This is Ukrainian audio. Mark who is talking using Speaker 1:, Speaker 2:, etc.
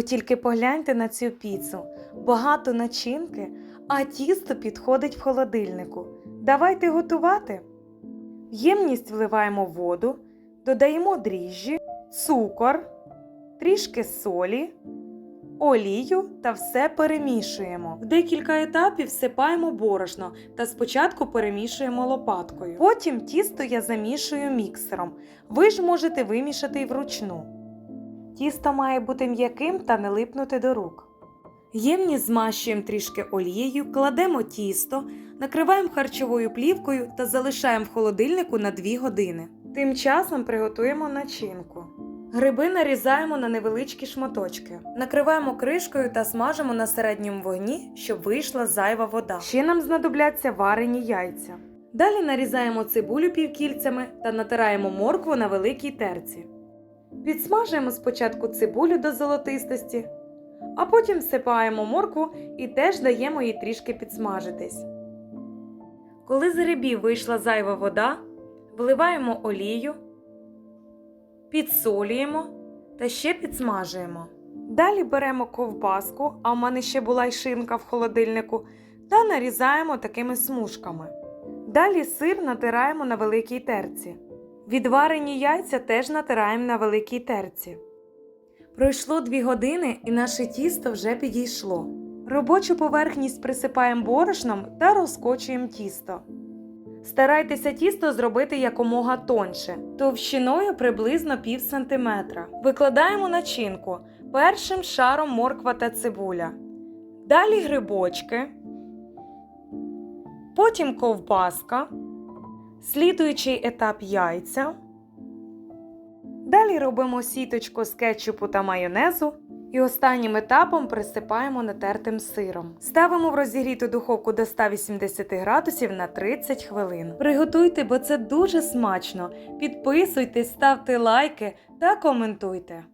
Speaker 1: Ви тільки погляньте на цю піцу. Багато начинки, а тісто підходить в холодильнику. Давайте готувати. В ємність вливаємо воду, додаємо дріжджі, цукор, трішки солі, олію та все перемішуємо. В декілька етапів всипаємо борошно та спочатку перемішуємо лопаткою. Потім тісто я замішую міксером. Ви ж можете вимішати й вручну. Тісто має бути м'яким та не липнути до рук. Ємність змащуємо трішки олією, кладемо тісто, накриваємо харчовою плівкою та залишаємо в холодильнику на 2 години. Тим часом приготуємо начинку. Гриби нарізаємо на невеличкі шматочки, накриваємо кришкою та смажимо на середньому вогні, щоб вийшла зайва вода. Ще нам знадобляться варені яйця. Далі нарізаємо цибулю півкільцями та натираємо моркву на великій терці. Підсмажуємо спочатку цибулю до золотистості, а потім всипаємо моркву і теж даємо їй трішки підсмажитись. Коли з грибів вийшла зайва вода, вливаємо олію, підсолюємо та ще підсмажуємо. Далі беремо ковбаску, а в мене ще була й шинка в холодильнику, та нарізаємо такими смужками. Далі сир натираємо на великій терці. Відварені яйця теж натираємо на великій терці. Пройшло 2 години і наше тісто вже підійшло. Робочу поверхність присипаємо борошном та розкочуємо тісто. Старайтеся тісто зробити якомога тонше, товщиною приблизно пів сантиметра. Викладаємо начинку першим шаром морква та цибуля. Далі грибочки, потім ковбаска, слідуючий етап яйця. Далі робимо сіточку з кетчупу та майонезу. І останнім етапом присипаємо натертим сиром. Ставимо в розігріту духовку до 180 градусів на 30 хвилин. Приготуйте, бо це дуже смачно. Підписуйтесь, ставте лайки та коментуйте.